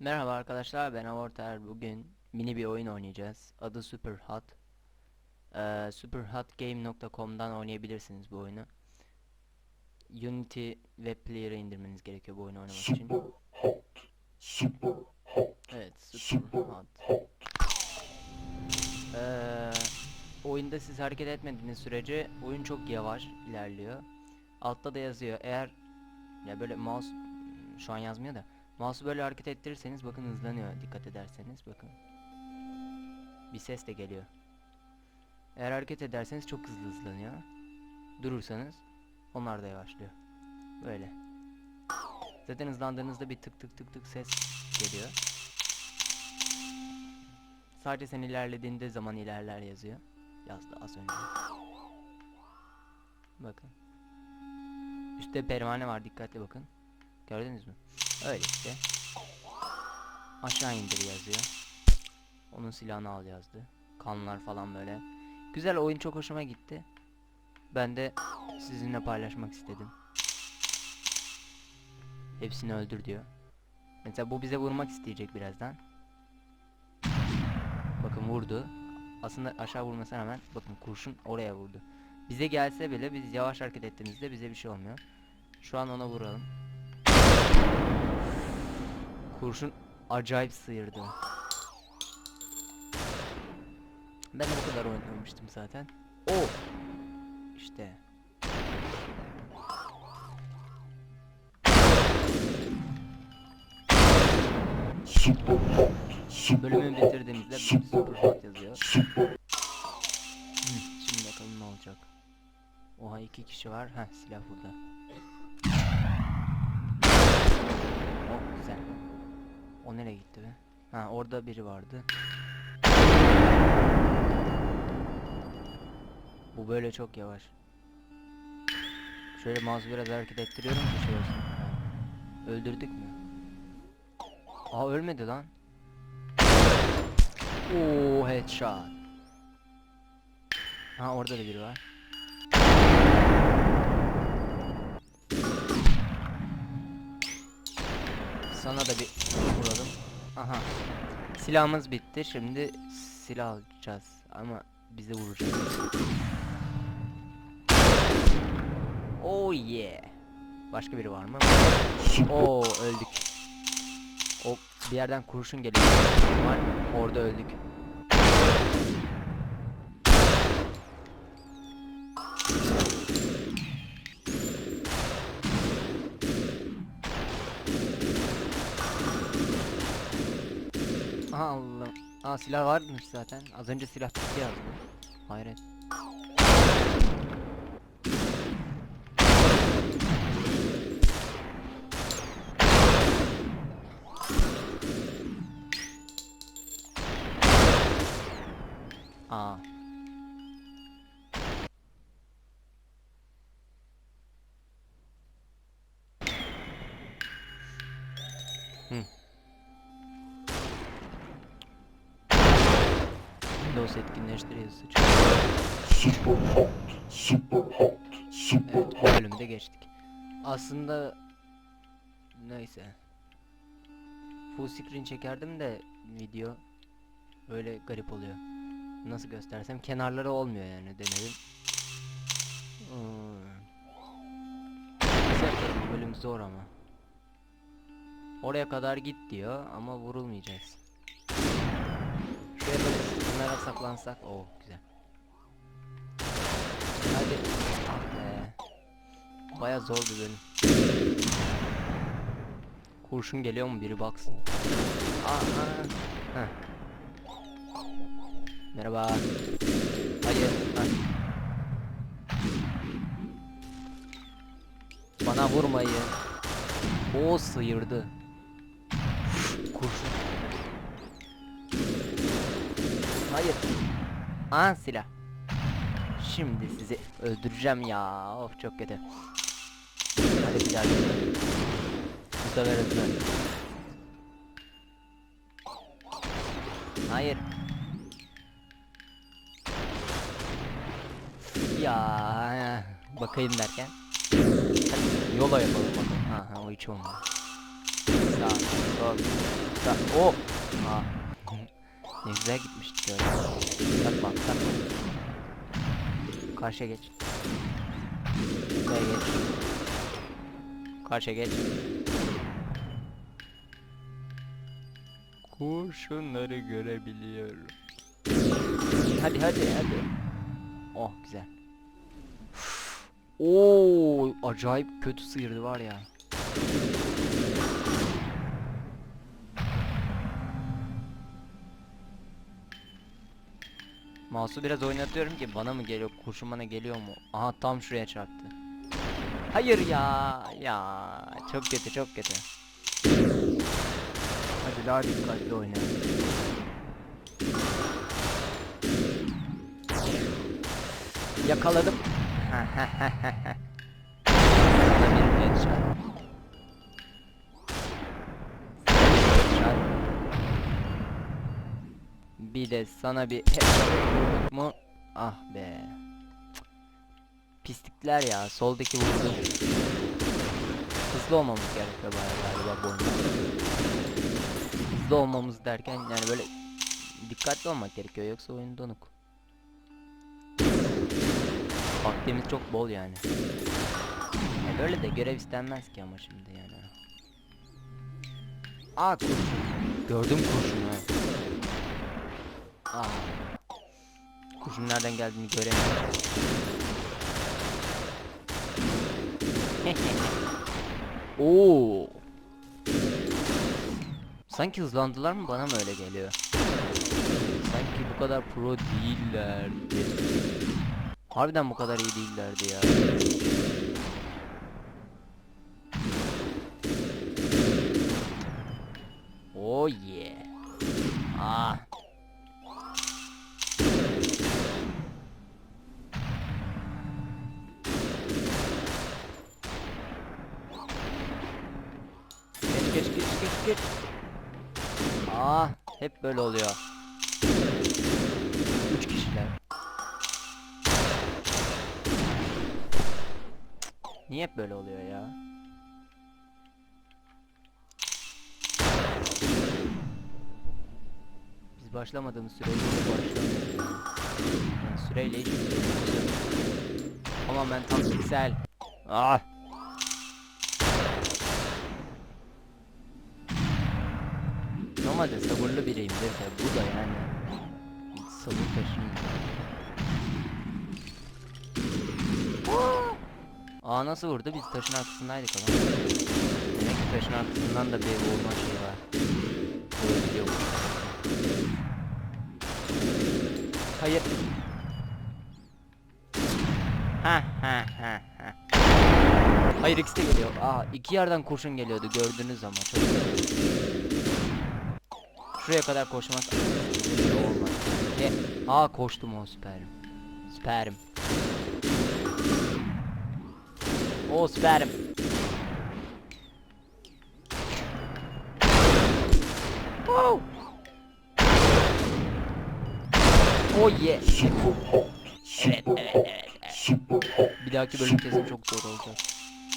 Merhaba arkadaşlar ben Avorter. Bugün mini bir oyun oynayacağız. Adı Super Hot. Ee, superhotgame.com'dan oynayabilirsiniz bu oyunu. Unity web player'ı indirmeniz gerekiyor bu oyunu oynamak için. Evet Super Hot. Ee, oyunda siz hareket etmediğiniz sürece oyun çok yavaş ilerliyor. Altta da yazıyor. Eğer ya böyle mouse şu an yazmıyor da Mouse'u böyle hareket ettirirseniz bakın hızlanıyor dikkat ederseniz bakın. Bir ses de geliyor. Eğer hareket ederseniz çok hızlı hızlanıyor. Durursanız onlar da yavaşlıyor. Böyle. Zaten hızlandığınızda bir tık tık tık tık ses geliyor. Sadece sen ilerlediğinde zaman ilerler yazıyor. Yazdı az önce. Bakın. Üstte pervane var dikkatli bakın. Gördünüz mü? Öyle işte. Aşağı indir yazıyor. Onun silahını al yazdı. Kanlar falan böyle. Güzel oyun çok hoşuma gitti. Ben de sizinle paylaşmak istedim. Hepsini öldür diyor. Mesela bu bize vurmak isteyecek birazdan. Bakın vurdu. Aslında aşağı vurmasına rağmen bakın kurşun oraya vurdu. Bize gelse bile biz yavaş hareket ettiğimizde bize bir şey olmuyor. Şu an ona vuralım. Kurşun acayip sıyırdı. Ben de bu kadar oynamıştım zaten. O işte. Super hot, super Bölümü bitirdiğimizde super super hot yazıyor. super Hı, Şimdi bakalım ne olacak. Oha iki kişi var. Heh silah burada. Oh güzel. O nereye gitti be? Ha orada biri vardı. Bu böyle çok yavaş. Şöyle mouse biraz hareket ettiriyorum ki şey olsun. Öldürdük mü? Aa ölmedi lan. Oo headshot. Ha orada da biri var. Sana da bir. Aha. Silahımız bitti. Şimdi silah alacağız. Ama bizi vuracak. Oh yeah. Başka biri var mı? Oo öldük. O bir yerden kurşun geliyor. Var. Orada öldük. Aa silah varmış zaten. Az önce silah bitti yazdı. Hayret. Aa. Windows etkinleştir yazısı çıktı. super hot, super hot, super Evet bu bölümü de geçtik. Aslında neyse. Full screen çekerdim de video öyle garip oluyor. Nasıl göstersem kenarları olmuyor yani denedim. Hmm. Güzel tabii, bu bölüm zor ama. Oraya kadar git diyor ama vurulmayacağız. Şuraya kenara saklansak. Oh güzel. Hadi. Ah. Baya zor bir bölüm. Kurşun geliyor mu biri baksın. Aha. Heh. Merhaba. Hayır. Heh. Bana vurmayın. O sıyırdı. Kurşun. Hayır. Aa silah. Şimdi sizi öldüreceğim ya. Of çok kötü. Hadi bir. Bu sefer hızlı. Hayır. Ya bakayım derken. Hadi yola yapalım bakalım. Aha o hiç olmadı. Sağ, sol. Sa o. Ha. Ne güzel gitmişti öyle. Takma takma. Karşıya geç. Buraya geç. Karşıya geç. Kurşunları görebiliyorum. Hadi hadi hadi. Oh güzel. Oo acayip kötü sıyırdı var ya. Mouse'u biraz oynatıyorum ki bana mı geliyor kurşun bana geliyor mu? Aha tam şuraya çarptı. Hayır ya ya çok kötü çok kötü. Hadi daha dikkatli oynayalım. Yakaladım. Bir de sana bir mu? Ah be. Pislikler ya. Soldaki vurdu. Hızlı olmamız gerekiyor bayağı galiba bu oyunda. Hızlı olmamız derken yani böyle dikkatli olmak gerekiyor yoksa oyun donuk. Vaktimiz çok bol yani. E böyle de görev istenmez ki ama şimdi yani. Aa kurşun. Gördüm kurşunu. Aa. Kurşun nereden geldiğini göremiyorum. Oo. Sanki hızlandılar mı bana mı öyle geliyor? Sanki bu kadar pro değillerdi. Harbiden bu kadar iyi değillerdi ya. Oh yeah. Ah. Geç geç geç geç geç. Ah, hep böyle oluyor. Üç kişiler. Niye hep böyle oluyor ya? Biz başlamadığımız sürece de başlamıyoruz. Süreyle hiç Tamamen taktiksel. Ah! Normalde sabırlı biriyimdir de bu da yani sabır taşımıyor. Aa nasıl vurdu? Biz taşın arkasındaydık ama. Demek ki taşın arkasından da bir vurma şeyi var. Vurabiliyor. Hayır. Ha ha ha ha. Hayır ikisi de geliyor. Aa iki yerden kurşun geliyordu gördünüz ama çok güzel. Şuraya kadar koşmak olmaz. E, aa koştum o süperim. Süperim. O süperim. Wow. Oh yeah. Super hot. Super evet, hot. evet, evet. Super hot. Bir dahaki bölüm kesin çok zor olacak.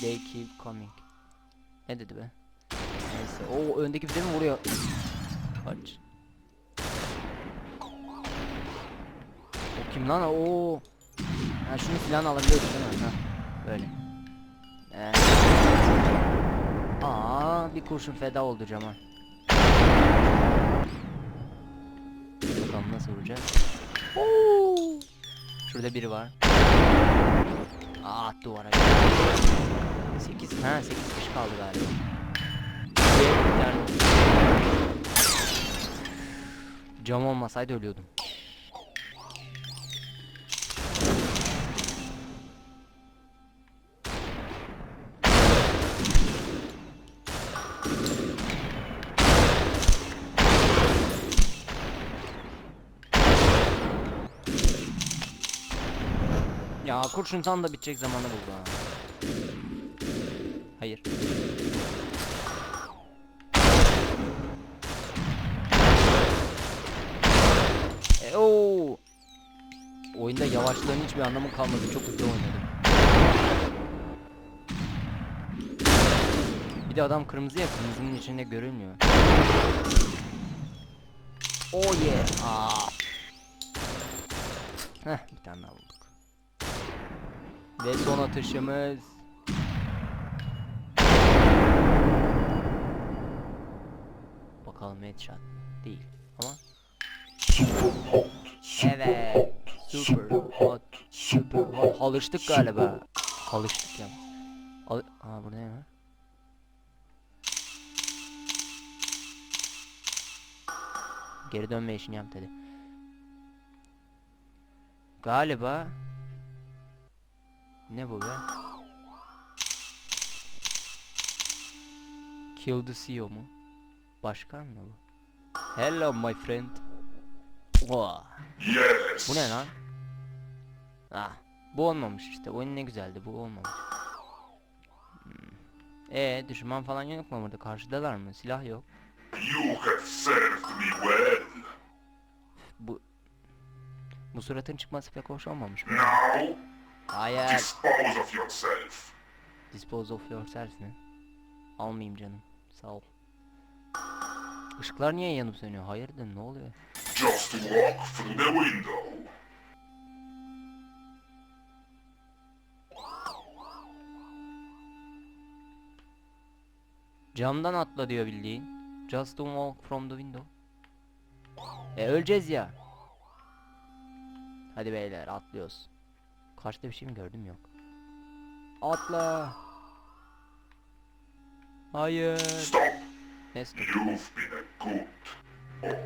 They keep coming. Ne dedi be? Neyse. O öndeki bize mi vuruyor? Kaç. O kim lan? Oo. Ha şunu silahını alabiliyoruz değil mi? Ha. Böyle. Ee. Aa, bir kurşun feda oldu cama. Bakalım nasıl vuracak? Oo. Şurada biri var. Aa duvara. 8 ha 8 kişi kaldı galiba. Cam olmasaydı ölüyordum. Ya kurşun tam da bitecek zamanı buldu ha. Hayır. E, oo. Oyunda yavaşlığın hiçbir anlamı kalmadı. Çok hızlı oynadım. Bir de adam kırmızı ya kırmızının içinde görünmüyor. Oh yeah. Aa. Heh bir tane daha bulduk. Ve son atışımız. Bakalım headshot değil ama Super hot. Super evet hot. super hot super hot alıştık galiba. alıştık ya. Al Aa burada ne var Geri dönme işini yap dedi. Galiba Ne bu be? Kill the CEO mu? Başkan mı bu? Hello my friend. Oha. Yes. Bu ne lan? Ah, bu olmamış işte. Oyun ne güzeldi. Bu olmamış. Hmm. E düşman falan yok mu burada? Karşıdalar mı? Silah yok. You have served me well. Bu bu suratın çıkması pek hoş olmamış mı? Now, Hayır. dispose of yourself. Dispose of yourself mi? Almayayım canım. Sağ ol. Işıklar niye yanıp sönüyor? Hayırdır ne oluyor? Just walk through the window. Camdan atla diyor bildiğin. Just don't walk from the window. E öleceğiz ya. Hadi beyler atlıyoruz. Karşıda bir şey mi gördüm yok. Atla. Hayır. Stop. Neyse. You've been a good boy.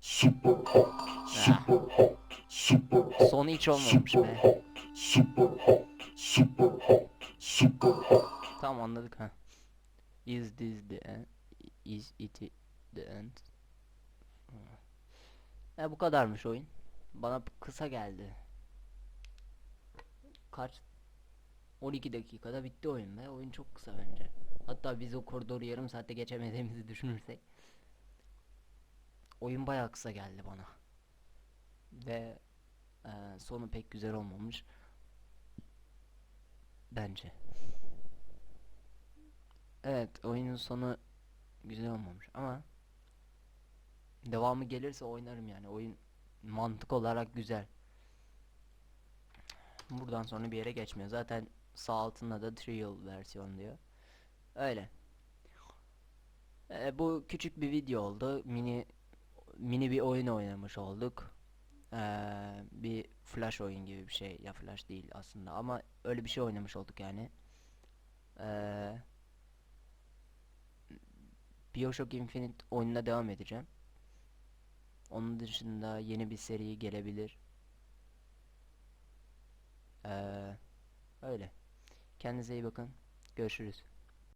Super hot. Super hot. Super hot. Sonu hiç olmamış be. Super hot. Super hot. Super hot. Tamam anladık ha. Is this the end? Is it the end? E bu kadarmış oyun. Bana kısa geldi. Kaç? 12 dakikada bitti oyun be. Oyun çok kısa bence. Hatta biz o koridoru yarım saatte geçemediğimizi düşünürsek. Oyun bayağı kısa geldi bana. Ve e, sonu pek güzel olmamış. Bence. Evet, oyunun sonu güzel olmamış ama devamı gelirse oynarım yani. Oyun mantık olarak güzel. Buradan sonra bir yere geçmiyor. Zaten sağ altında da trial versiyon diyor. Öyle. Ee, bu küçük bir video oldu. Mini mini bir oyun oynamış olduk. Ee, bir flash oyun gibi bir şey. Ya flash değil aslında ama öyle bir şey oynamış olduk yani. Ee, Bioshock Infinite oyununa devam edeceğim. Onun dışında yeni bir seri gelebilir. Ee, öyle. Kendinize iyi bakın. Görüşürüz.